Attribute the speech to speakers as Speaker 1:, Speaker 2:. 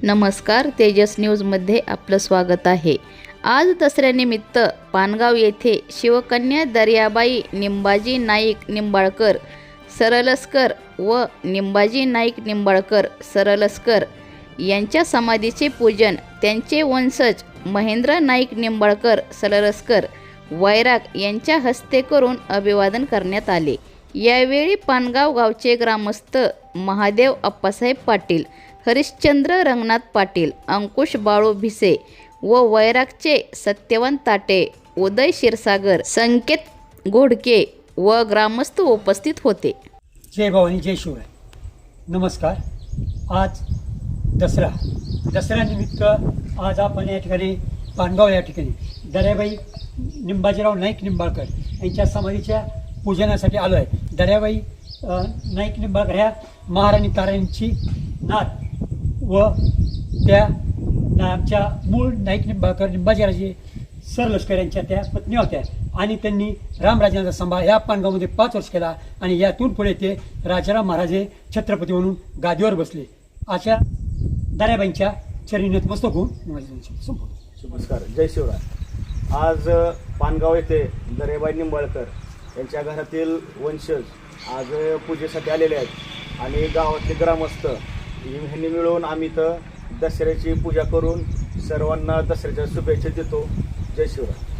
Speaker 1: नमस्कार तेजस न्यूजमध्ये आपलं स्वागत आहे. आज दसऱ्यानिमित्त पानगाव येथे शिवकन्या दर्याबाई निंबाजी नाईक निंबाळकर सरलस्कर व निंबाजी नाईक निंबाळकर सरलस्कर यांच्या समाधीचे पूजन त्यांचे वंशज महेंद्र नाईक निंबाळकर सरलस्कर वैराग यांच्या हस्ते करून अभिवादन करण्यात आले. यावेळी पानगाव गावचे ग्रामस्थ महादेव अप्पासाहेब पाटील हरिश्चंद्र रंगनाथ पाटील अंकुश बाळू भिसे व वैरागचे सत्यवंत ताटे उदय क्षीरसागर संकेत घोडके व ग्रामस्थ उपस्थित होते.
Speaker 2: जय भवानी जय शिवराय. नमस्कार. आज दसरा. दसऱ्यानिमित्त आज आपण या ठिकाणी पानगाव या ठिकाणी दर्याबाई निंबाजीराव नाईक निंबाळकर यांच्या समाधीच्या पूजनासाठी आलो आहे दर्याबाई नाईक निंबाळकर ह्या महाराणी तारांची नात. व त्या आमच्या मूळ नाईक निंबाकर निंबाजीराजे सरलष्कर यांच्या त्या पत्नी होत्या. आणि त्यांनी रामराजांचा सांभाळ या पानगावमध्ये पाच वर्ष केला आणि यातून पुढे ते राजाराम महाराजे छत्रपती म्हणून गादीवर बसले. अशा दाराबाईंच्या चरणी नतमस्तक होऊन संपवतो.
Speaker 3: नमस्कार जय शिवराज आज पानगाव येथे दरेबाई निंबाळकर यांच्या घरातील वंशज आज पूजेसाठी आलेले आहेत. आणि गावातले ग्रामस्थ ह्यांनी मिळून आम्ही इथं दसऱ्याची पूजा करून सर्वांना दसऱ्याच्या शुभेच्छा देतो. जय शिवराय.